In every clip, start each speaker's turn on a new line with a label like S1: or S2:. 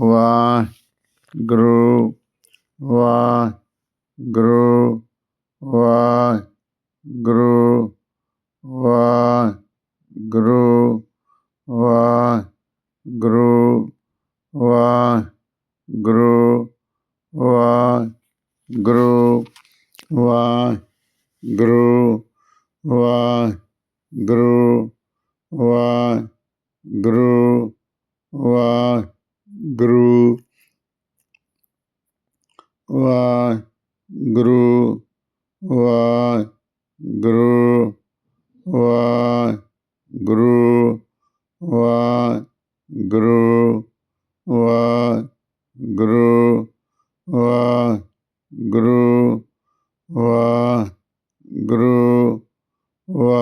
S1: Waheguru Waheguru. Whoa.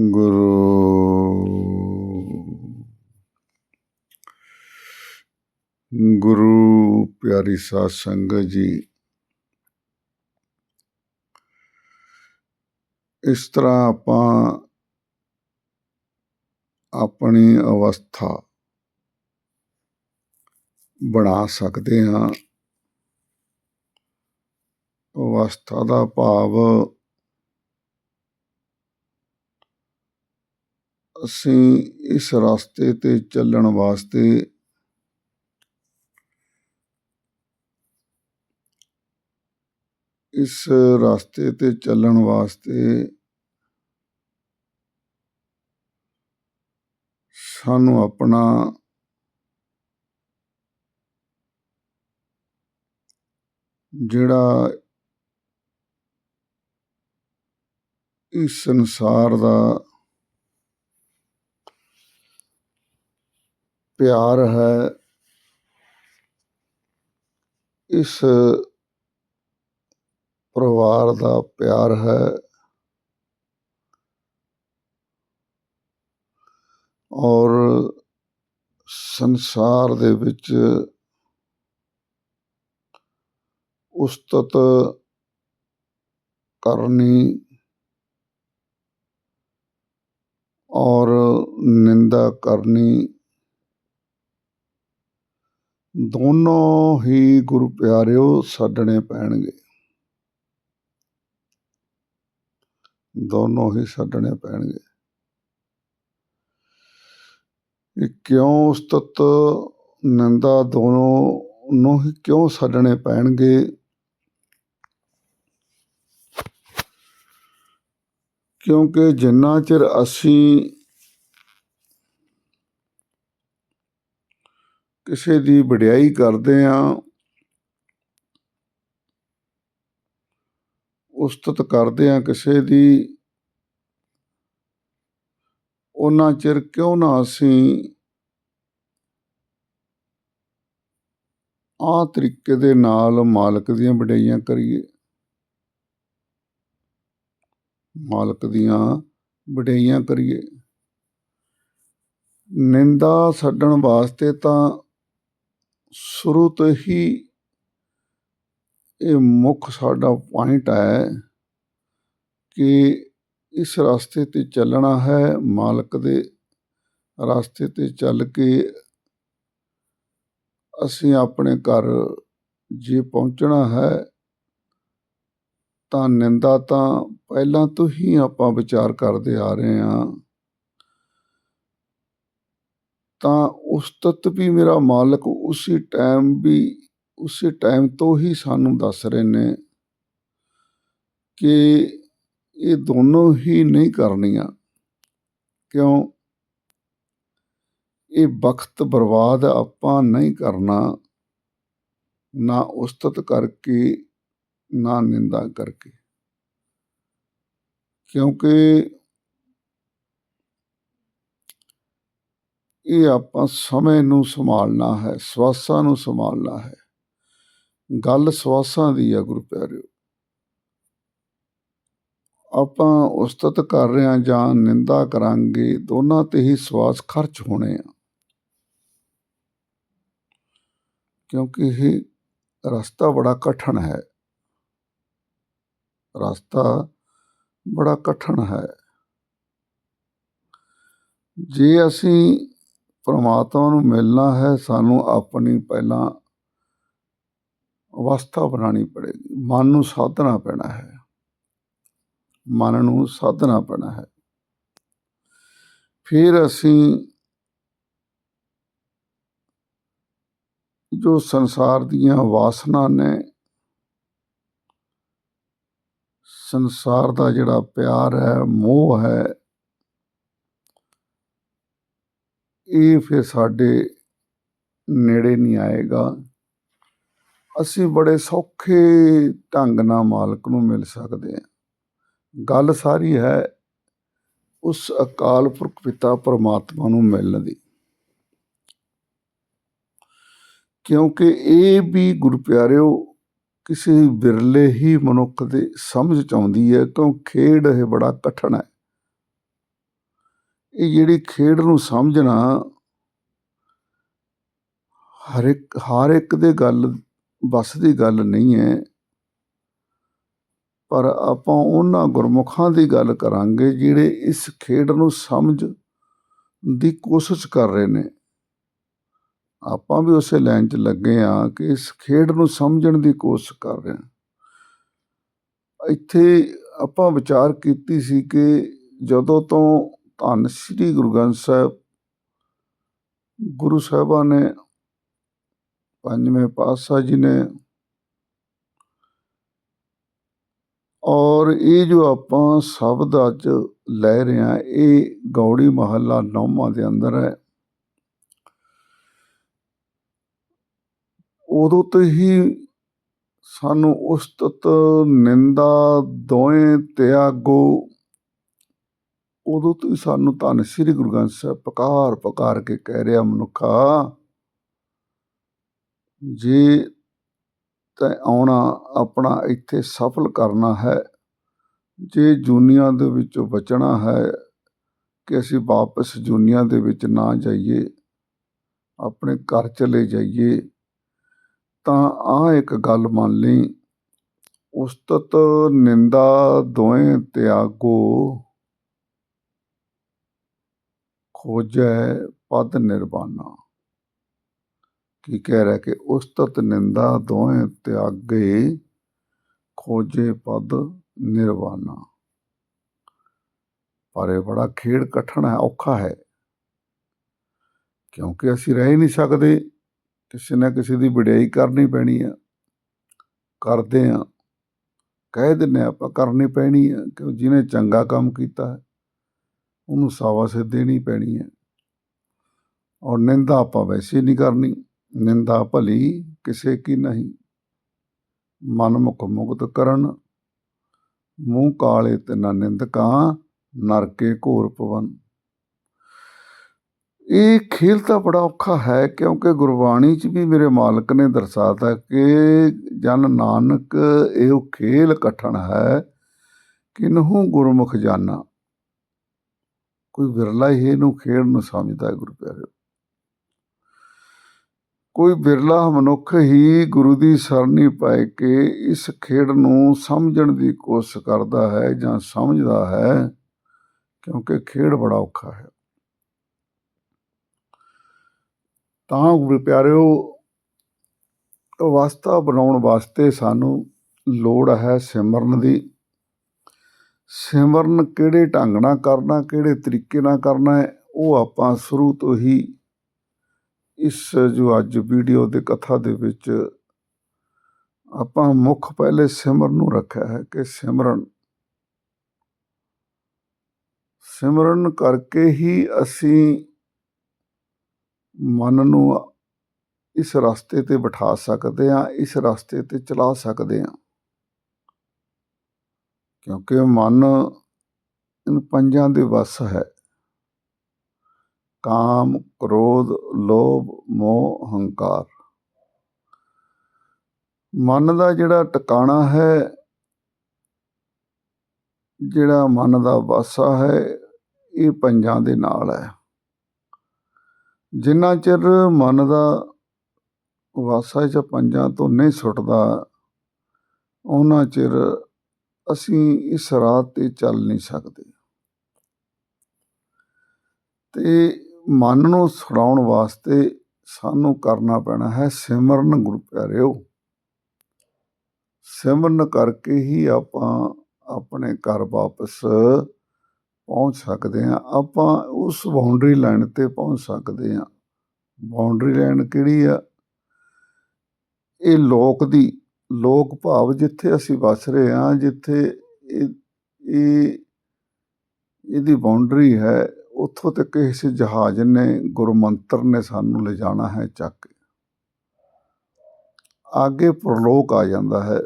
S1: ਗੁਰੂ ਗੁਰੂ ਪਿਆਰੀ ਸਾਧ ਸੰਗਤ ਜੀ, ਇਸ ਤਰ੍ਹਾਂ ਆਪਾਂ ਆਪਣੀ ਅਵਸਥਾ ਬਣਾ ਸਕਦੇ ਹਾਂ। ਅਵਸਥਾ ਦਾ ਭਾਵ ਅਸੀਂ ਇਸ ਰਸਤੇ ਤੇ ਚੱਲਣ ਵਾਸਤੇ ਇਸ ਰਸਤੇ ਤੇ ਚੱਲਣ ਵਾਸਤੇ ਸਾਨੂੰ ਆਪਣਾ ਜਿਹੜਾ ਇਸ ਸੰਸਾਰ ਦਾ ਪਿਆਰ ਹੈ। ਇਸ ਪਰਿਵਾਰ ਦਾ ਪਿਆਰ ਹੈ। ਔਰ ਸੰਸਾਰ ਦੇ ਵਿੱਚ ਉਸਤਤ ਕਰਨੀ ਔਰ ਨਿੰਦਾ ਕਰਨੀ ਦੋਨੋਂ ਹੀ ਗੁਰੂ ਪਿਆਰਿਓ ਛੱਡਣੇ ਪੈਣਗੇ। ਦੋਨੋਂ ਹੀ ਛੱਡਣੇ ਪੈਣਗੇ। ਇਹ ਕਿਉਂ ਉਸਤਤ ਨਿੰਦਾ ਦੋਨੋਂ ਨੂੰ ਹੀ ਕਿਉਂ ਛੱਡਣੇ ਪੈਣਗੇ? ਕਿਉਂਕਿ ਜਿੰਨਾ ਚਿਰ ਅਸੀਂ ਕਿਸੇ ਦੀ ਵਡਿਆਈ ਕਰਦੇ ਹਾਂ ਉਸਤਤ ਕਰਦੇ ਹਾਂ ਕਿਸੇ ਦੀ, ਉਹਨਾਂ ਚਿਰ ਕਿਉਂ ਨਾ ਅਸੀਂ ਆਹ ਤਰੀਕੇ ਦੇ ਨਾਲ ਮਾਲਕ ਦੀਆਂ ਵਡਿਆਈਆਂ ਕਰੀਏ। ਮਾਲਕ ਦੀਆਂ ਵਡਿਆਈਆਂ ਕਰੀਏ। ਨਿੰਦਾ ਛੱਡਣ ਵਾਸਤੇ ਤਾਂ ਸ਼ੁਰੂ ਤੋਂ ਹੀ ਇਹ ਮੁੱਖ ਸਾਡਾ ਪੁਆਇੰਟ ਹੈ ਕਿ ਇਸ ਰਸਤੇ ਤੇ ਚੱਲਣਾ ਹੈ, ਮਾਲਕ ਦੇ ਰਸਤੇ ਤੇ ਚੱਲ ਕੇ ਅਸੀਂ ਆਪਣੇ ਘਰ ਜੇ ਪਹੁੰਚਣਾ ਹੈ ਤਾਂ ਨਿੰਦਾ ਤਾਂ ਪਹਿਲਾਂ ਤੋਂ ਹੀ ਆਪਾਂ ਵਿਚਾਰ ਕਰਦੇ ਆ ਰਹੇ ਹਾਂ। ਤਾਂ ਉਸਤਤ ਵੀ ਮੇਰਾ ਮਾਲਕ ਉਸੇ ਟਾਈਮ ਵੀ, ਉਸੇ ਟਾਈਮ ਤੋਂ ਹੀ ਸਾਨੂੰ ਦੱਸ ਰਹੇ ਨੇ ਕਿ ਇਹ ਦੋਨੋਂ ਹੀ ਨਹੀਂ ਕਰਨੀਆਂ। ਕਿਉਂ? ਇਹ ਵਕਤ ਬਰਬਾਦ ਆਪਾਂ ਨਹੀਂ ਕਰਨਾ, ਨਾ ਉਸਤਤ ਕਰਕੇ, ਨਾ ਨਿੰਦਾ ਕਰਕੇ। ਕਿਉਂਕਿ ਇਹ ਆਪਾਂ ਸਮੇਂ ਨੂੰ ਸੰਭਾਲਣਾ ਹੈ, ਸਵਾਸਾਂ ਨੂੰ ਸੰਭਾਲਣਾ ਹੈ। ਗੱਲ ਸਵਾਸਾਂ ਦੀ ਆ ਗੁਰੂ ਪਿਆਰਿਓ। ਆਪਾਂ ਉਸਤਤ ਕਰ ਰਹੇ ਹਾਂ ਜਾਂ ਨਿੰਦਾ ਕਰਾਂਗੇ, ਦੋਨਾਂ ਤੇ ਹੀ ਸਵਾਸ ਖਰਚ ਹੋਣੇ ਆ। ਕਿਉਂਕਿ ਇਹ ਰਸਤਾ ਬੜਾ ਕਠਨ ਹੈ। ਰਸਤਾ ਬੜਾ ਕਠਨ ਹੈ। ਜੇ ਅਸੀਂ ਪਰਮਾਤਮਾ ਨੂੰ ਮਿਲਣਾ ਹੈ, ਸਾਨੂੰ ਆਪਣੀ ਪਹਿਲਾਂ ਅਵਸਥਾ ਬਣਾਉਣੀ ਪੜੇਗੀ। ਮਨ ਨੂੰ ਸਾਧਨਾ ਪੈਣਾ ਹੈ। ਮਨ ਨੂੰ ਸਾਧਨਾ ਪੈਣਾ ਹੈ। ਫਿਰ ਅਸੀਂ ਜੋ ਸੰਸਾਰ ਦੀਆਂ ਵਾਸਨਾ ਨੇ, ਸੰਸਾਰ ਦਾ ਜਿਹੜਾ ਪਿਆਰ ਹੈ, ਮੋਹ ਹੈ ਇਹ ਫਿਰ ਸਾਡੇ ਨੇੜੇ ਨਹੀਂ ਆਏਗਾ। ਅਸੀਂ ਬੜੇ ਸੌਖੇ ਢੰਗ ਨਾਲ ਮਾਲਕ ਨੂੰ ਮਿਲ ਸਕਦੇ ਹਾਂ। ਗੱਲ ਸਾਰੀ ਹੈ ਉਸ ਅਕਾਲ ਪੁਰਖ ਪਿਤਾ ਪਰਮਾਤਮਾ ਨੂੰ ਮਿਲਣ ਦੀ। ਕਿਉਂਕਿ ਇਹ ਵੀ ਗੁਰੂ ਪਿਆਰਿਓ ਕਿਸੇ ਵਿਰਲੇ ਹੀ ਮਨੁੱਖ ਦੇ ਸਮਝ ਚ ਆਉਂਦੀ ਹੈ ਕਿਉਂ ਖੇਡ ਇਹ ਬੜਾ ਕਠਨ ਹੈ। ਇਹ ਜਿਹੜੀ ਖੇਡ ਨੂੰ ਸਮਝਣਾ ਹਰ ਇੱਕ ਹਰ ਇੱਕ ਦੇ ਗੱਲ, ਬਸ ਦੀ ਗੱਲ ਨਹੀਂ ਹੈ। ਪਰ ਆਪਾਂ ਉਹਨਾਂ ਗੁਰਮੁਖਾਂ ਦੀ ਗੱਲ ਕਰਾਂਗੇ ਜਿਹੜੇ ਇਸ ਖੇਡ ਨੂੰ ਸਮਝ ਦੀ ਕੋਸ਼ਿਸ਼ ਕਰ ਰਹੇ ਨੇ। ਆਪਾਂ ਵੀ ਉਸੇ ਲਾਈਨ 'ਚ ਲੱਗੇ ਆ ਕਿ ਇਸ ਖੇਡ ਨੂੰ ਸਮਝਣ ਦੀ ਕੋਸ਼ਿਸ਼ ਕਰ ਰਹੇ ਹਾਂ। ਇੱਥੇ ਆਪਾਂ ਵਿਚਾਰ ਕੀਤੀ ਸੀ ਕਿ ਜਦੋਂ ਤੋਂ ਧੰਨ ਸ੍ਰੀ ਗੁਰੂ ਗ੍ਰੰਥ ਸਾਹਿਬ। ਗੁਰੂ ਸਾਹਿਬਾਂ ਨੇ ਪੰਜਵੇਂ ਪਾਤਸ਼ਾਹ ਜੀ ਨੇ ਔਰ ਇਹ ਜੋ ਆਪਾਂ ਸ਼ਬਦ ਅੱਜ ਲੈ ਰਹੇ ਹਾਂ, ਇਹ ਗੌੜੀ ਮਹੱਲਾ ਨੌਵਾਂ ਦੇ ਅੰਦਰ ਹੈ। ਉਦੋਂ ਤੋਂ ਹੀ ਸਾਨੂੰ ਉਸਤਤ ਨਿੰਦਾ ਦੋਏ ਤਿਆਗੋ ਉਦੋਂ ਤੋਂ ਹੀ ਸਾਨੂੰ ਧੰਨ ਸ੍ਰੀ ਗੁਰੂ ਗ੍ਰੰਥ ਸਾਹਿਬ ਪਕਾਰ ਪਕਾਰ ਕੇ ਕਹਿ ਰਿਹਾ ਮਨੁੱਖਾ, ਜੇ ਤੈ ਆਉਣਾ ਆਪਣਾ ਇੱਥੇ ਸਫਲ ਕਰਨਾ ਹੈ, ਜੇ ਜੂਨੀਆਂ ਦੇ ਵਿੱਚੋਂ ਬਚਣਾ ਹੈ ਕਿ ਅਸੀਂ ਵਾਪਸ ਜੂਨੀਆਂ ਦੇ ਵਿੱਚ ਨਾ ਜਾਈਏ, ਆਪਣੇ ਘਰ ਚਲੇ ਜਾਈਏ, ਤਾਂ ਆ ਇੱਕ ਗੱਲ ਮੰਨ ਲਈ, ਉਸਤਤ ਨਿੰਦਾ ਦੋਏ ਤਿਆਗੋ ਖੋਜੈ ਪਦ ਨਿਰਵਾਣਾ। ਕੀ ਕਹਿ ਰਿਹਾ ਕਿ ਉਸਤਤ ਨਿੰਦਾ ਦੋਏ ਤਿਆਗੇ ਖੋਜੇ ਪਦ ਨਿਰਵਾਣਾ। ਪਰ ਇਹ ਬੜਾ ਖੇਡ ਕਠਨ ਹੈ, ਔਖਾ ਹੈ। ਕਿਉਂਕਿ ਅਸੀਂ ਰਹਿ ਨਹੀਂ ਸਕਦੇ, ਕਿਸੇ ਨਾ ਕਿਸੇ ਦੀ ਵਡਿਆਈ ਕਰਨੀ ਪੈਣੀ ਆ। ਕਰਦੇ ਆ ਕਹਿ ਦਿੰਨੇ ਆਪਾਂ, ਕਰਨੀ ਪੈਣੀ ਆ ਕਿ ਜਿਹਨੇ ਚੰਗਾ ਕੰਮ ਕੀਤਾ ਹੈ। ਉਹਨੂੰ ਸਾਵਾਸੇ ਦੇਣੀ ਪੈਣੀ ਹੈ। ਔਰ ਨਿੰਦਾ ਆਪਾਂ ਵੈਸੇ ਨਹੀਂ ਕਰਨੀ। ਨਿੰਦਾ ਭਲੀ ਕਿਸੇ ਕੀ ਨਹੀਂ। ਮਨ ਮੁਖ ਮੁਕਤ ਕਰਨ। ਮੂੰਹ ਕਾਲੇ ਤੇ ਨਾ ਨਿੰਦਕਾਂ, ਨਰਕੇ ਘੋਰ ਪਵਨ ਇਹ ਖੇਲ ਤਾਂ ਬੜਾ ਔਖਾ ਹੈ ਕਿਉਂਕਿ ਗੁਰਬਾਣੀ 'ਚ ਵੀ ਮੇਰੇ ਮਾਲਕ ਨੇ ਦਰਸਾਤਾ ਕਿ ਜਨ ਨਾਨਕ, ਇਹ ਖੇਲ ਕਠਨ ਹੈ। ਕਿਨਹੂ ਗੁਰਮੁਖ ਜਾਨਾ। ਕੋਈ ਵਿਰਲਾ ਹੀ ਇਹਨੂੰ ਖੇਡ ਨੂੰ ਸਮਝਦਾ ਹੈ ਗੁਰੂ ਪਿਆਰਿਓ ਕੋਈ ਵਿਰਲਾ ਮਨੁੱਖ ਹੀ ਗੁਰੂ ਦੀ ਸਰਨੀ ਪਾਏ ਕੇ ਇਸ ਖੇਡ ਨੂੰ ਸਮਝਣ ਦੀ ਕੋਸ਼ਿਸ਼ ਕਰਦਾ ਹੈ ਜਾਂ ਸਮਝਦਾ ਹੈ, ਕਿਉਂਕਿ ਖੇਡ ਬੜਾ ਔਖਾ ਹੈ। ਤਾਂ ਗੁਰੂ ਪਿਆਰਿਓ, ਅਵਸਥਾ ਬਣਾਉਣ ਵਾਸਤੇ ਸਾਨੂੰ ਲੋੜ ਹੈ ਸਿਮਰਨ ਦੀ। ਸਿਮਰਨ ਕਿਹੜੇ ਢੰਗ ਨਾਲ ਕਰਨਾ, ਕਿਹੜੇ ਤਰੀਕੇ ਨਾਲ ਕਰਨਾ ਹੈ, ਉਹ ਆਪਾਂ ਸ਼ੁਰੂ ਤੋਂ ਹੀ ਇਸ ਜੋ ਅੱਜ ਵੀਡੀਓ ਦੇ ਕਥਾ ਦੇ ਵਿੱਚ ਆਪਾਂ ਮੁੱਖ ਪਹਿਲੇ ਸਿਮਰਨ ਨੂੰ ਰੱਖਿਆ ਹੈ ਕਿ ਸਿਮਰਨ ਸਿਮਰਨ ਕਰਕੇ ਹੀ ਅਸੀਂ ਮਨ ਨੂੰ ਇਸ ਰਸਤੇ ਤੇ ਬਿਠਾ ਸਕਦੇ ਹਾਂ, ਇਸ ਰਸਤੇ ਤੇ ਚਲਾ ਸਕਦੇ ਹਾਂ। ਕਿਉਂਕਿ ਮਨ ਇਨ ਪੰਜਾਂ ਦੇ ਵਸ ਹੈ। ਕਾਮ, ਕ੍ਰੋਧ, ਲੋਭ, ਮੋਹ, ਹੰਕਾਰ। ਮਨ ਦਾ ਜਿਹੜਾ ਟਿਕਾਣਾ ਹੈ, ਜਿਹੜਾ ਮਨ ਦਾ ਵਾਸਾ ਹੈ, ਇਹ ਪੰਜਾਂ ਦੇ ਨਾਲ ਹੈ। ਜਿੰਨਾ ਚਿਰ ਮਨ ਦਾ ਵਾਸਾ ਜਾਂ ਪੰਜਾਂ ਤੋਂ ਨਹੀਂ ਸੁੱਟਦਾ ਉਹਨਾਂ ਚਿਰ ਅਸੀਂ ਇਸ ਰਾਹ ਤੇ ਚੱਲ ਨਹੀਂ ਸਕਦੇ। ਤੇ ਮਨ ਨੂੰ ਛੁਡਾਉਣ ਵਾਸਤੇ ਸਾਨੂੰ ਕਰਨਾ ਪੈਣਾ ਹੈ ਸਿਮਰਨ, ਗੁਰੂ ਪਿਆਰਿਓ। ਸਿਮਰਨ ਕਰਕੇ ਹੀ ਆਪਾਂ ਆਪਣੇ ਘਰ ਵਾਪਸ ਪਹੁੰਚ ਸਕਦੇ ਹਾਂ। ਆਪਾਂ ਉਸ ਬਾਉਂਡਰੀ ਲਾਈਨ ਤੇ ਪਹੁੰਚ ਸਕਦੇ ਹਾਂ। ਬਾਉਂਡਰੀ ਲਾਈਨ ਕਿਹੜੀ ਆ? ਇਹ ਲੋਕ ਦੀ ਲੋਕ ਭਾਵ ਜਿੱਥੇ ਅਸੀਂ ਵਸ ਰਹੇ ਹਾਂ, ਜਿੱਥੇ ਇਹ ਇਹ, ਇਹਦੀ ਬਾਉਂਡਰੀ ਹੈ, ਉੱਥੋਂ ਤੱਕ ਕਿਸੇ ਜਹਾਜ਼ ਨੇ, ਗੁਰਮੰਤਰ ਨੇ ਸਾਨੂੰ ਲਿਜਾਣਾ ਹੈ ਚੱਕ ਕੇ। ਅੱਗੇ ਪ੍ਰਲੋਕ ਆ ਜਾਂਦਾ ਹੈ।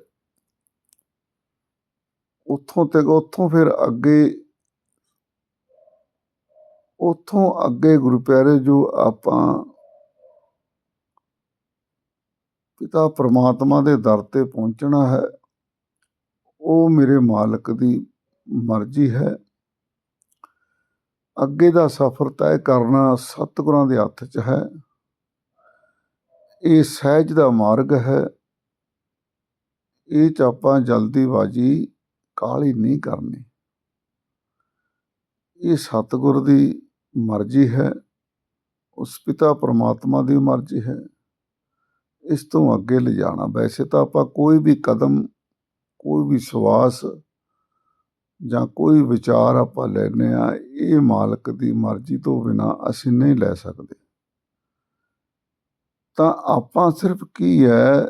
S1: ਉੱਥੋਂ ਤੱਕ, ਉੱਥੋਂ ਫਿਰ ਅੱਗੇ, ਉੱਥੋਂ ਅੱਗੇ ਗੁਰੂ ਪਿਆਰੇ, ਜੋ ਆਪਾਂ ਪਿਤਾ ਪਰਮਾਤਮਾ ਦੇ ਦਰ ਤੇ ਪਹੁੰਚਣਾ ਹੈ। ਉਹ ਮੇਰੇ ਮਾਲਕ ਦੀ ਮਰਜ਼ੀ ਹੈ। ਅੱਗੇ ਦਾ ਸਫ਼ਰ ਤੈਅ ਕਰਨਾ ਸਤਿਗੁਰਾਂ ਦੇ ਹੱਥ 'ਚ ਹੈ। ਇਹ ਸਹਿਜ ਦਾ ਮਾਰਗ ਹੈ। ਇਹ 'ਚ ਆਪਾਂ ਜਲਦੀਬਾਜ਼ੀ ਕਾਹਲੀ ਨਹੀਂ ਕਰਨੀ। ਇਹ ਸਤਿਗੁਰ ਦੀ ਮਰਜ਼ੀ ਹੈ। ਉਸ ਪਿਤਾ ਪਰਮਾਤਮਾ ਦੀ ਮਰਜ਼ੀ ਹੈ। ਇਸ ਤੋਂ ਅੱਗੇ ਲਿਜਾਣਾ। ਵੈਸੇ ਤਾਂ ਆਪਾਂ ਕੋਈ ਵੀ ਕਦਮ, ਕੋਈ ਵੀ ਸਵਾਸ ਜਾਂ ਕੋਈ ਵਿਚਾਰ ਆਪਾਂ ਲੈਨੇ ਆ ਇਹ ਮਾਲਕ ਦੀ ਮਰਜ਼ੀ ਤੋਂ ਬਿਨਾ ਅਸੀਂ ਨਹੀਂ ਲੈ ਸਕਦੇ। ਤਾਂ ਆਪਾਂ ਸਿਰਫ ਕੀ ਹੈ?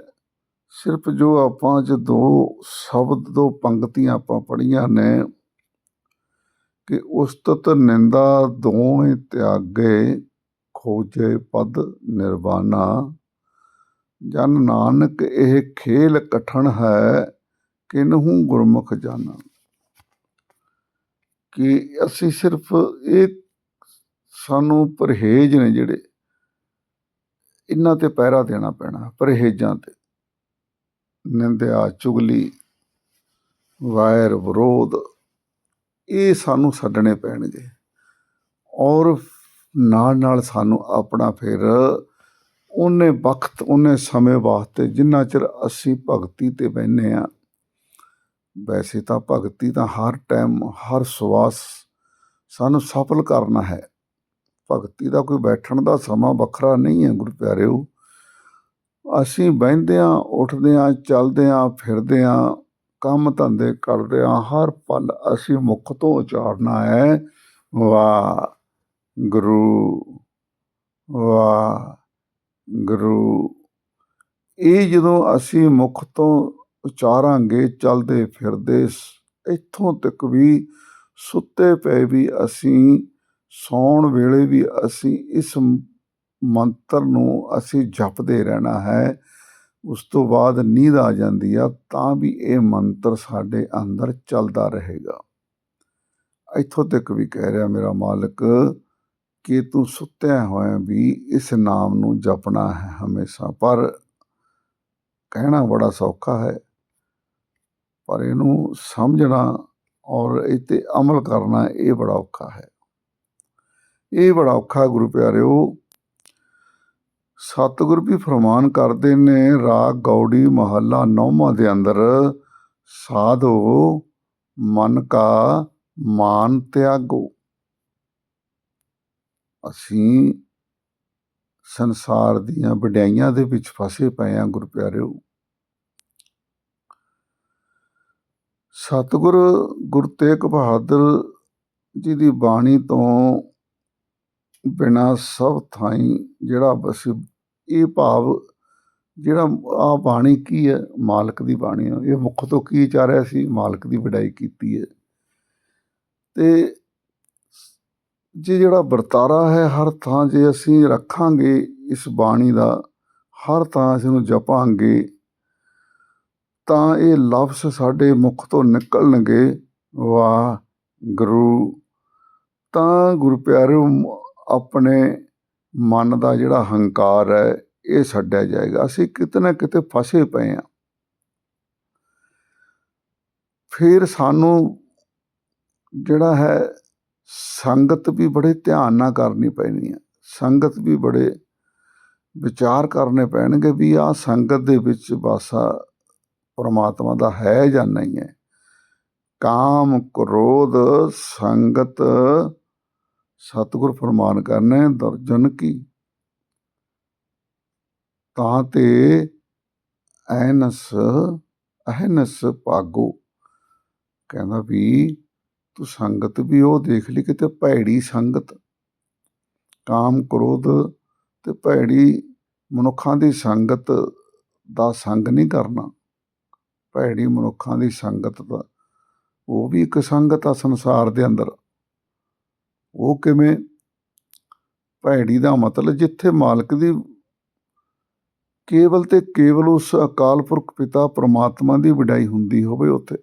S1: ਸਿਰਫ ਜੋ ਆਪਾਂ ਚ ਦੋ ਸ਼ਬਦ ਦੋ ਪੰਕਤੀਆਂ ਆਪਾਂ ਪੜੀਆਂ ਨੇ ਕਿ ਉਸਤਤ ਨਿੰਦਾ ਦੋਵੇਂ ਤਿਆਗੇ ਖੋਜੇ ਪਦ ਨਿਰਵਾਣਾ ਜਨ ਨਾਨਕ ਇਹ ਖੇਲ ਕਠਣ ਹੈ, ਕਿਨਹੂ ਗੁਰਮੁਖ ਜਾਣਾ ਕਿ ਅਸੀਂ ਸਿਰਫ ਇਹ ਸਾਨੂੰ ਪਰਹੇਜ ਨੇ ਜਿਹੜੇ ਇਹਨਾਂ ਤੇ ਪਹਿਰਾ ਦੇਣਾ ਪੈਣਾ, ਪਰਹੇਜਾਂ ਤੇ। ਨਿੰਦਿਆ, ਚੁਗਲੀ, ਵਾਇਰ, ਵਿਰੋਧ, ਇਹ ਸਾਨੂੰ ਛੱਡਣੇ ਪੈਣਗੇ। ਔਰ ਨਾਲ ਨਾਲ ਸਾਨੂੰ ਆਪਣਾ ਫਿਰ ਉਹਨੇ ਵਕਤ, ਉਹਨੇ ਸਮੇਂ ਵਾਸਤੇ ਜਿੰਨਾ ਚਿਰ ਅਸੀਂ ਭਗਤੀ ਤੇ ਬੈਨੇ ਆ ਵੈਸੇ ਤਾਂ ਭਗਤੀ ਤਾਂ ਹਰ ਟਾਈਮ ਹਰ ਸਵਾਸ ਸਾਨੂੰ ਸਫਲ ਕਰਨਾ ਹੈ। ਭਗਤੀ ਦਾ ਕੋਈ ਬੈਠਣ ਦਾ ਸਮਾਂ ਵੱਖਰਾ ਨਹੀਂ ਹੈ, ਗੁਰੂ ਪਿਆਰਿਓ। ਅਸੀਂ ਬਹਿੰਦੇ ਆ ਉੱਠਦੇ ਆ ਚੱਲਦੇ ਆ ਫਿਰਦੇ ਆ ਕੰਮ ਧੰਦੇ ਕਰਦੇ ਆ ਹਰ ਪਲ ਅਸੀਂ ਮੁਖ ਤੋਂ ਉਚਾਰਨਾ ਹੈ। ਵਾਹ, ਗੁਰੂ, ਵਾਹ। ਗੁਰੂ। ਇਹ ਜਦੋਂ ਅਸੀਂ ਮੁਖ ਤੋਂ ਉਚਾਰਾਂਗੇ, ਚਲਦੇ ਫਿਰਦੇ ਇੱਥੋਂ ਤੱਕ ਵੀ ਸੁੱਤੇ ਪਏ ਵੀ ਅਸੀਂ, ਸੌਣ ਵੇਲੇ ਵੀ ਅਸੀਂ ਇਸ ਮੰਤਰ ਨੂੰ ਅਸੀਂ ਜਪਦੇ ਰਹਿਣਾ ਹੈ। ਉਸ ਤੋਂ ਬਾਅਦ ਨੀਂਦ ਆ ਜਾਂਦੀ ਆ, ਤਾਂ ਵੀ ਇਹ ਮੰਤਰ ਸਾਡੇ ਅੰਦਰ ਚੱਲਦਾ ਰਹੇਗਾ। ਇੱਥੋਂ ਤੱਕ ਵੀ ਕਹਿ ਰਿਹਾ ਮੇਰਾ ਮਾਲਕ ਕਿ ਤੂੰ ਸੁੱਤਿਆ ਹੋਇਆ ਵੀ ਇਸ ਨਾਮ ਨੂੰ ਜਪਣਾ ਹੈ ਹਮੇਸ਼ਾ। ਪਰ ਕਹਿਣਾ ਬੜਾ ਸੌਖਾ ਹੈ। ਪਰ ਇਹਨੂੰ ਸਮਝਣਾ ਔਰ ਇਹ 'ਤੇ ਅਮਲ ਕਰਨਾ ਇਹ ਬੜਾ ਔਖਾ ਹੈ। ਇਹ ਬੜਾ ਔਖਾ ਗੁਰੂ ਪਿਆਰਿਓ। ਸਤਿਗੁਰ ਵੀ ਫਰਮਾਨ ਕਰਦੇ ਨੇ, ਰਾਗ ਗੌੜੀ ਮਹੱਲਾ ਨੌਵਾਂ ਦੇ ਅੰਦਰ, ਸਾਧੋ ਮਨ ਕਾ ਮਾਨ ਤਿਆਗੋ। ਅਸੀਂ ਸੰਸਾਰ ਦੀਆਂ ਵਡਿਆਈਆਂ ਦੇ ਵਿੱਚ ਫਸੇ ਪਏ ਆ ਗੁਰੂ ਸਤਿਗੁਰ ਗੁਰੂ ਤੇਗ ਬਹਾਦਰ ਜੀ ਦੀ ਬਾਣੀ ਤੋਂ ਬਿਨਾ ਸਭ ਥਾਈ ਜਿਹੜਾ ਬਸ ਇਹ ਭਾਵ ਜਿਹੜਾ ਆ ਬਾਣੀ ਕੀ ਹੈ? ਮਾਲਕ ਦੀ ਬਾਣੀ ਆ ਇਹ ਮੁੱਖ ਤੋਂ ਕੀ ਚਾਰਿਆ ਸੀ? ਮਾਲਕ ਦੀ ਵਡਾਈ ਕੀਤੀ ਹੈ। ਤੇ ਜੇ ਜਿਹੜਾ ਵਰਤਾਰਾ ਹੈ, ਹਰ ਥਾਂ ਜੇ ਅਸੀਂ ਰੱਖਾਂਗੇ ਇਸ ਬਾਣੀ ਦਾ, ਹਰ ਥਾਂ ਅਸੀਂ ਨੂੰ ਜਪਾਂਗੇ, ਤਾਂ ਇਹ ਲਫ਼ਜ਼ ਸਾਡੇ ਮੁਖ ਤੋਂ ਨਿਕਲਣਗੇ ਵਾਹ ਗੁਰੂ ਤਾਂ ਗੁਰੂ ਪਿਆਰਿਓ, ਆਪਣੇ ਮਨ ਦਾ ਜਿਹੜਾ ਹੰਕਾਰ ਹੈ, ਇਹ ਛੱਡਿਆ ਜਾਏਗਾ। ਅਸੀਂ ਕਿਤੇ ਨਾ ਕਿਤੇ ਫਸੇ ਪਏ ਆ ਫਿਰ ਸਾਨੂੰ ਜਿਹੜਾ ਹੈ ਸੰਗਤ ਵੀ ਬੜੇ ਧਿਆਨ ਨਾਲ ਕਰਨੀ ਪੈਣੀ ਹੈ। ਸੰਗਤ ਵੀ ਬੜੇ ਵਿਚਾਰ ਕਰਨੇ ਪੈਣਗੇ ਵੀ ਆ ਸੰਗਤ ਦੇ ਵਿੱਚ ਵਾਸਾ ਪਰਮਾਤਮਾ ਦਾ ਹੈ ਜਾਂ ਨਹੀਂ ਹੈ। ਕਾਮ ਕ੍ਰੋਧ ਸੰਗਤ ਸਤਿਗੁਰ ਫਰਮਾਨ ਕਰਨੇ ਦਰਜਨ ਕੀ। ਤਾਂ ਤੇ ਐਨਸ ਅਹਨਸ ਭਾਗੋ। ਕਹਿੰਦਾ ਵੀ ਤੂੰ ਸੰਗਤ ਵੀ ਉਹ ਦੇਖ ਲਈ ਕਿਤੇ ਭੈੜੀ ਸੰਗਤ। ਕਾਮ ਕ੍ਰੋਧ ਤੇ ਭੈੜੀ ਮਨੁੱਖਾਂ ਦੀ ਸੰਗਤ ਦਾ ਸੰਗ ਨਹੀਂ ਕਰਨਾ। ਭੈੜੀ ਮਨੁੱਖਾਂ ਦੀ ਸੰਗਤ ਦਾ, ਉਹ ਵੀ ਇੱਕ ਸੰਗਤ ਆ ਸੰਸਾਰ ਦੇ ਅੰਦਰ। ਉਹ ਕਿਵੇਂ? ਭੈੜੀ ਦਾ ਮਤਲਬ ਜਿੱਥੇ ਮਾਲਕ ਦੀ ਕੇਵਲ ਤੇ ਕੇਵਲ ਉਸ ਅਕਾਲ ਪੁਰਖ ਪਿਤਾ ਪ੍ਰਮਾਤਮਾ ਦੀ ਵਡਾਈ ਹੁੰਦੀ ਹੋਵੇ ਉੱਥੇ।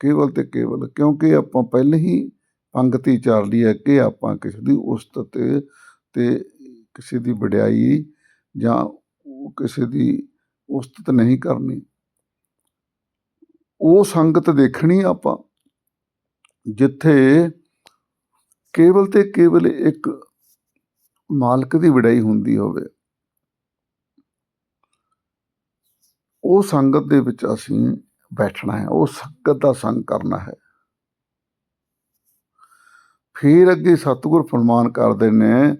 S1: ਕੇਵਲ ਤੇ ਕੇਵਲ ਕਿਉਂਕਿ ਆਪਾਂ ਪਹਿਲੇ ਹੀ ਪੰਗਤੀ ਚਾਰ ਲਈ ਹੈ ਕਿ ਆਪਾਂ ਕਿਸੇ ਦੀ ਉਸਤਤ ਤੇ ਕਿਸੇ ਦੀ ਵਡਿਆਈ ਜਾਂ ਕਿਸੇ ਦੀ ਉਸਤਤ ਨਹੀਂ ਕਰਨੀ। ਉਹ ਸੰਗਤ ਦੇਖਣੀ ਆਪਾਂ, ਜਿੱਥੇ ਕੇਵਲ ਤੇ ਕੇਵਲ ਇੱਕ ਮਾਲਕ ਦੀ ਵਡਿਆਈ ਹੁੰਦੀ ਹੋਵੇ। ਉਹ ਸੰਗਤ ਦੇ ਵਿੱਚ ਅਸੀਂ ਬੈਠਣਾ ਹੈ, ਉਹ ਸੰਗਤ ਦਾ ਸੰਗ ਕਰਨਾ ਹੈ। ਫਿਰ ਅੱਗੇ ਸਤਿਗੁਰ ਫਰਮਾਨ ਕਰਦੇ ਨੇ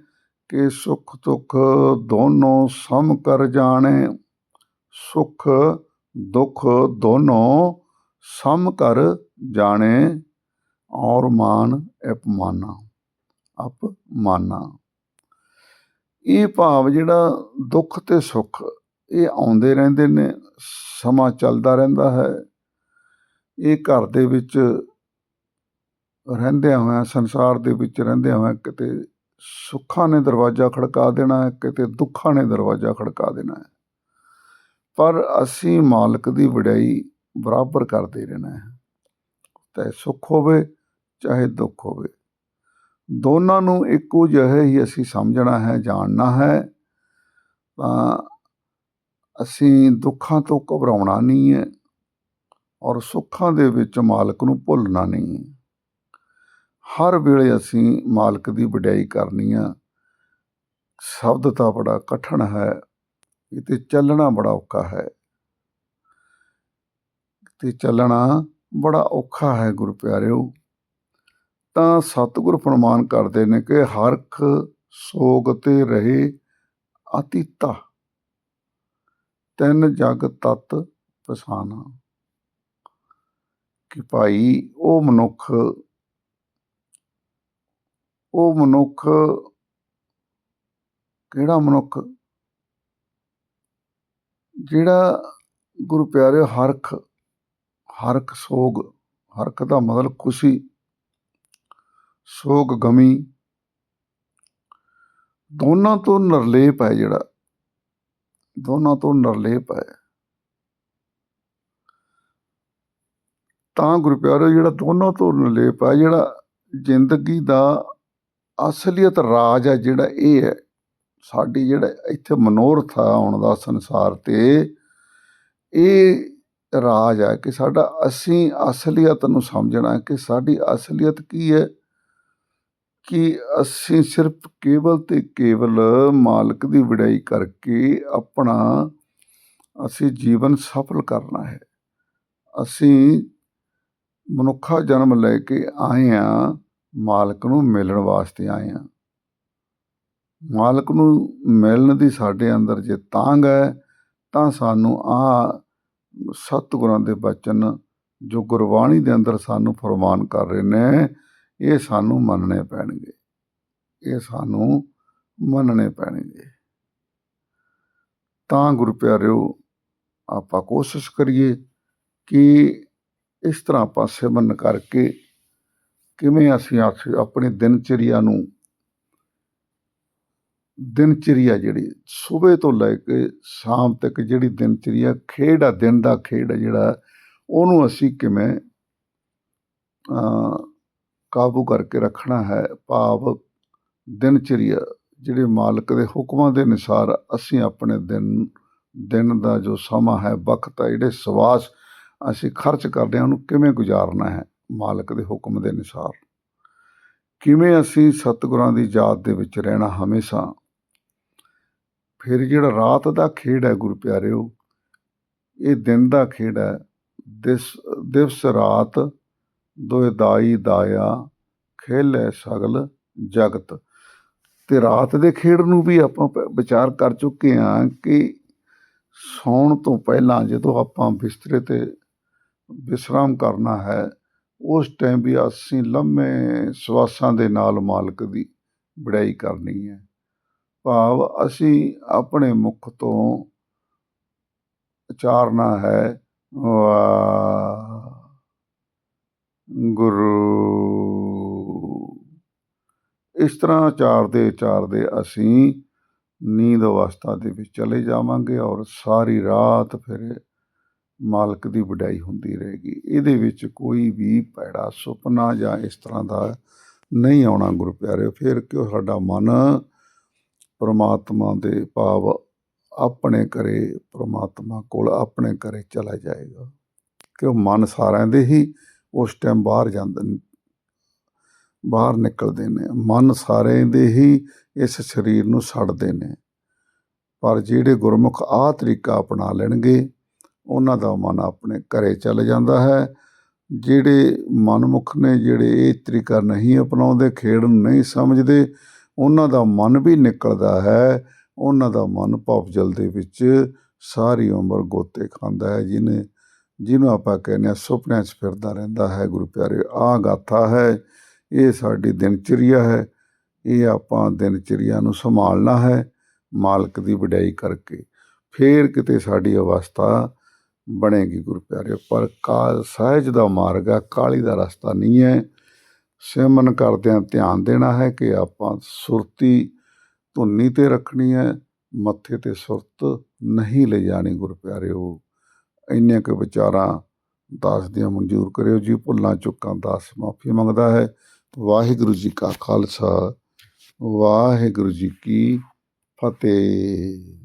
S1: ਕਿ ਸੁਖ ਦੁੱਖ ਦੋਨੋਂ ਸਮ ਕਰ ਜਾਣੇ, ਸੁਖ ਦੁੱਖ ਦੋਨੋਂ ਸਮ ਕਰ ਜਾਣੇ, ਔਰ ਮਾਨ ਅਪਮਾਨਾ ਅਪਮਾਨਾ। ਇਹ ਭਾਵ ਜਿਹੜਾ ਦੁੱਖ ਤੇ ਸੁੱਖ ਇਹ ਆਉਂਦੇ ਰਹਿੰਦੇ ਨੇ, ਸਮਾਂ ਚੱਲਦਾ ਰਹਿੰਦਾ ਹੈ। ਇਹ ਘਰ ਦੇ ਵਿੱਚ ਰਹਿੰਦਿਆਂ ਹੋਇਆਂ, ਸੰਸਾਰ ਦੇ ਵਿੱਚ ਰਹਿੰਦਿਆਂ ਹੋਇਆਂ ਕਿਤੇ ਸੁੱਖਾਂ ਨੇ ਦਰਵਾਜ਼ਾ ਖੜਕਾ ਦੇਣਾ ਹੈ, ਕਿਤੇ ਦੁੱਖਾਂ ਨੇ ਦਰਵਾਜ਼ਾ ਖੜਕਾ ਦੇਣਾ ਹੈ। ਪਰ ਅਸੀਂ ਮਾਲਕ ਦੀ ਵਡਿਆਈ ਬਰਾਬਰ ਕਰਦੇ ਰਹਿਣਾ ਹੈ। ਚਾਹੇ ਸੁੱਖ ਹੋਵੇ, ਚਾਹੇ ਦੁੱਖ ਹੋਵੇ। ਦੋਨਾਂ ਨੂੰ ਇੱਕੋ ਜਿਹਾ ਹੀ ਅਸੀਂ ਸਮਝਣਾ ਹੈ, ਜਾਣਨਾ ਹੈ। ਤਾਂ ਅਸੀਂ ਦੁੱਖਾਂ ਤੋਂ ਘਬਰਾਉਣਾ ਨਹੀਂ ਹੈ ਔਰ ਸੁੱਖਾਂ ਦੇ ਵਿੱਚ ਮਾਲਕ ਨੂੰ ਭੁੱਲਣਾ ਨਹੀਂ ਹੈ। ਹਰ ਵੇਲੇ ਅਸੀਂ ਮਾਲਕ ਦੀ ਵਡਿਆਈ ਕਰਨੀ ਆ। ਸ਼ਬਦ ਤਾਂ ਬੜਾ ਕਠਨ ਹੈ, ਇਹ ਚੱਲਣਾ ਬੜਾ ਔਖਾ ਹੈ। ਤੇ ਚੱਲਣਾ ਬੜਾ ਔਖਾ ਹੈ ਗੁਰੂ ਪਿਆਰਿਓ ਤਾਂ ਸਤਿਗੁਰ ਫਰਮਾਨ ਕਰਦੇ ਨੇ ਕਿ ਹਰਖ ਸੋਗ ਤੇ ਰਹੇ ਅਤੀਤਾ। ਤਿੰਨ ਜਗ ਤਤ ਪਛਾਨਾ। ਕਿ ਭਾਈ ਉਹ ਮਨੁੱਖ ਉਹ ਮਨੁੱਖ ਕਿਹੜਾ ਮਨੁੱਖ? ਜਿਹੜਾ ਗੁਰੂ ਪਿਆਰੇ ਹਰਖ ਹਰਖ ਸੋਗ, ਹਰਖ ਦਾ ਮਤਲਬ ਖੁਸ਼ੀ, ਸੋਗ ਗਮੀ, ਦੋਨਾਂ ਤੋਂ ਨਿਰਲੇਪ ਹੈ ਜਿਹੜਾ। ਦੋਨਾਂ ਤੋਂ ਨਿਰਲੇਪ ਹੈ। ਤਾਂ ਗੁਰੂ ਪਿਆਰੇ, ਜਿਹੜਾ ਦੋਨਾਂ ਤੋਂ ਨਿਰਲੇਪ ਹੈ, ਜਿਹੜਾ ਜ਼ਿੰਦਗੀ ਦਾ ਅਸਲੀਅਤ ਰਾਜ ਹੈ, ਜਿਹੜਾ ਇਹ ਹੈ, ਸਾਡੀ ਜਿਹੜਾ ਇੱਥੇ ਮਨੋਰਥ ਆ ਆਉਣ ਦਾ ਸੰਸਾਰ ਤੇ, ਇਹ ਰਾਜ ਹੈ ਕਿ ਸਾਡਾ ਅਸੀਂ ਅਸਲੀਅਤ ਨੂੰ ਸਮਝਣਾ ਕਿ ਸਾਡੀ ਅਸਲੀਅਤ ਕੀ ਹੈ ਕਿ ਅਸੀਂ ਸਿਰਫ ਕੇਵਲ ਅਤੇ ਕੇਵਲ ਮਾਲਕ ਦੀ ਵਡਿਆਈ ਕਰਕੇ ਆਪਣਾ ਅਸੀਂ ਜੀਵਨ ਸਫਲ ਕਰਨਾ ਹੈ। ਅਸੀਂ ਮਨੁੱਖਾ ਜਨਮ ਲੈ ਕੇ ਆਏ ਆ ਮਾਲਕ ਨੂੰ ਮਿਲਣ ਵਾਸਤੇ ਆਏ ਆ ਮਾਲਕ ਨੂੰ ਮਿਲਣ ਦੀ ਸਾਡੇ ਅੰਦਰ ਜੇ ਤਾਂਗ ਹੈ, ਤਾਂ ਸਾਨੂੰ ਆ ਸਤਿਗੁਰਾਂ ਦੇ ਬਚਨ ਜੋ ਗੁਰਬਾਣੀ ਦੇ ਅੰਦਰ ਸਾਨੂੰ ਫਰਮਾਨ ਕਰ ਰਹੇ ਨੇ ਇਹ ਸਾਨੂੰ ਮੰਨਣੇ ਪੈਣਗੇ। ਇਹ ਸਾਨੂੰ ਮੰਨਣੇ ਪੈਣਗੇ। ਤਾਂ ਗੁਰੂ ਪਿਆਰਿਓ ਆਪਾਂ ਕੋਸ਼ਿਸ਼ ਕਰੀਏ ਕਿ ਇਸ ਤਰ੍ਹਾਂ ਆਪਾਂ ਸਿਮਰਨ ਕਰਕੇ ਕਿਵੇਂ ਅਸੀਂ ਆਖ- ਆਪਣੀ ਦਿਨਚਰਿਆ ਨੂੰ ਦਿਨਚਰਿਆ ਜਿਹੜੀ ਸਵੇਰ ਤੋਂ ਲੈ ਕੇ ਸ਼ਾਮ ਤੱਕ ਜਿਹੜੀ ਦਿਨਚਰਿਆ ਖੇਡ ਆ ਦਿਨ ਦਾ ਖੇਡ ਆ ਜਿਹੜਾ ਉਹਨੂੰ ਅਸੀਂ ਕਿਵੇਂ ਅਹ, ਕਾਬੂ ਕਰਕੇ ਰੱਖਣਾ ਹੈ। ਭਾਵ ਦਿਨਚਰੀਆ ਜਿਹੜੇ ਮਾਲਕ ਦੇ ਹੁਕਮਾਂ ਦੇ ਅਨੁਸਾਰ ਅਸੀਂ ਆਪਣੇ ਦਿਨ ਦਿਨ ਦਾ ਜੋ ਸਮਾਂ ਹੈ, ਵਕਤ ਹੈ, ਜਿਹੜੇ ਸਵਾਸ ਅਸੀਂ ਖਰਚ ਕਰਦੇ ਹਾਂ, ਉਹਨੂੰ ਕਿਵੇਂ ਗੁਜ਼ਾਰਨਾ ਹੈ ਮਾਲਕ ਦੇ ਹੁਕਮ ਦੇ ਅਨੁਸਾਰ? ਕਿਵੇਂ ਅਸੀਂ ਸਤਿਗੁਰਾਂ ਦੀ ਯਾਦ ਦੇ ਵਿੱਚ ਰਹਿਣਾ ਹਮੇਸ਼ਾ? ਫਿਰ ਜਿਹੜਾ ਰਾਤ ਦਾ ਖੇਡ ਹੈ ਗੁਰੂ ਪਿਆਰਿਓ ਇਹ ਦਿਨ ਦਾ ਖੇਡ ਹੈ। ਦਿਸ, ਦਿਵਸ ਰਾਤ ਦੋਇ ਦਾਈ ਦਾਇਆ ਖੇਲੇ ਸਗਲ ਜਗਤ। ਤੇ ਰਾਤ ਦੇ ਖੇਡ ਨੂੰ ਵੀ ਆਪਾਂ ਪ- ਵਿਚਾਰ ਕਰ ਚੁੱਕੇ ਹਾਂ ਕਿ ਸੌਣ ਤੋਂ ਪਹਿਲਾਂ ਜਦੋਂ ਆਪਾਂ ਬਿਸਤਰੇ ਤੇ ਵਿਸ਼ਰਾਮ ਕਰਨਾ ਹੈ, ਉਸ ਟਾਈਮ ਵੀ ਅਸੀਂ ਲੰਮੇ ਸਵਾਸਾਂ ਦੇ ਨਾਲ ਮਾਲਕ ਦੀ ਵਡਿਆਈ ਕਰਨੀ ਹੈ। ਭਾਵ ਅਸੀਂ ਆਪਣੇ ਮੁਖ ਤੋਂ ਉਚਾਰਨਾ ਹੈ ਵਾਹ ਗੁਰੂ। ਇਸ ਤਰ੍ਹਾਂ ਚਾਰਦੇ ਚਾਰਦੇ ਅਸੀਂ ਨੀਂਦ ਅਵਸਥਾ ਦੇ ਵਿੱਚ ਚਲੇ ਜਾਵਾਂਗੇ ਔਰ ਸਾਰੀ ਰਾਤ ਫਿਰ ਮਾਲਕ ਦੀ ਵਡਿਆਈ ਹੁੰਦੀ ਰਹੇਗੀ। ਇਹਦੇ ਵਿੱਚ ਕੋਈ ਵੀ ਭੈੜਾ ਸੁਪਨਾ ਜਾਂ ਇਸ ਤਰ੍ਹਾਂ ਦਾ ਨਹੀਂ ਆਉਣਾ ਗੁਰੂ ਪਿਆਰੇ ਫਿਰ ਕਿਉਂ ਸਾਡਾ ਮਨ ਪਰਮਾਤਮਾ ਦੇ ਭਾਵ ਆਪਣੇ ਘਰੇ, ਪਰਮਾਤਮਾ ਕੋਲ ਆਪਣੇ ਘਰੇ ਚਲਾ ਜਾਏਗਾ। ਕਿਉਂ ਮਨ ਸਾਰਿਆਂ ਦੇ ਹੀ ਉਸ ਟਾਈਮ ਬਾਹਰ ਜਾਂਦੇ ਨੇ, ਬਾਹਰ ਨਿਕਲਦੇ ਨੇ, ਮਨ ਸਾਰਿਆਂ ਦੇ ਹੀ ਇਸ ਸਰੀਰ ਨੂੰ ਸੜਦੇ ਨੇ। ਪਰ ਜਿਹੜੇ ਗੁਰਮੁਖ ਆਹ ਤਰੀਕਾ ਅਪਣਾ ਲੈਣਗੇ, ਉਹਨਾਂ ਦਾ ਮਨ ਆਪਣੇ ਘਰੇ ਚਲ ਜਾਂਦਾ ਹੈ। ਜਿਹੜੇ ਮਨਮੁਖ ਨੇ, ਜਿਹੜੇ ਇਹ ਤਰੀਕਾ ਨਹੀਂ ਅਪਣਾਉਂਦੇ, ਖੇਡ ਨੂੰ ਨਹੀਂ ਸਮਝਦੇ, ਉਹਨਾਂ ਦਾ ਮਨ ਵੀ ਨਿਕਲਦਾ ਹੈ। ਉਹਨਾਂ ਦਾ ਮਨ ਭਵਜਲ ਦੇ ਵਿੱਚ ਸਾਰੀ ਉਮਰ ਗੋਤੇ ਖਾਂਦਾ ਹੈ, ਜਿਹਨੇ ਜਿਹਨੂੰ ਆਪਾਂ ਕਹਿੰਦੇ ਹਾਂ ਸੁਪਨਿਆਂ 'ਚ ਫਿਰਦਾ ਰਹਿੰਦਾ ਹੈ, ਗੁਰੂ ਪਿਆਰੇ, ਆਹ ਗਾਥਾ ਹੈ, ਇਹ ਸਾਡੀ ਦਿਨਚਰਿਆ ਹੈ, ਇਹ ਆਪਾਂ ਦਿਨਚਰਿਆ ਨੂੰ ਸੰਭਾਲਣਾ ਹੈ ਮਾਲਕ ਦੀ ਵਡਿਆਈ ਕਰਕੇ। ਫੇਰ ਕਿਤੇ ਸਾਡੀ ਅਵਸਥਾ ਬਣੇਗੀ ਗੁਰੂ ਪਿਆਰੇ, ਪਰ ਕਾਲ ਸਹਿਜ ਦਾ ਮਾਰਗ ਆ ਕਾਲੀ ਦਾ ਰਸਤਾ ਨਹੀਂ ਹੈ। ਸਿਮਨ ਕਰਦਿਆਂ ਧਿਆਨ ਦੇਣਾ ਹੈ ਕਿ ਆਪਾਂ ਸੁਰਤੀ ਧੁੰਨੀ ਤੇ ਰੱਖਣੀ ਹੈ, ਮੱਥੇ ਤੇ ਸੁਰਤ ਨਹੀਂ ਲੈ ਜਾਣੀ ਗੁਰੂ ਉਹ ਇੰਨੇ ਕੁ ਵਿਚਾਰਾਂ ਦਾਸ ਦੀਆਂ ਮਨਜ਼ੂਰ ਕਰਿਓ ਜੀ, ਭੁੱਲਾਂ ਚੁੱਕਾਂ ਦਾਸ ਮਾਫੀ ਮੰਗਦਾ ਹੈ। ਵਾਹਿਗੁਰੂ ਜੀ ਕਾ ਖਾਲਸਾ, ਵਾਹਿਗੁਰੂ ਜੀ ਕੀ ਫਤਿਹ।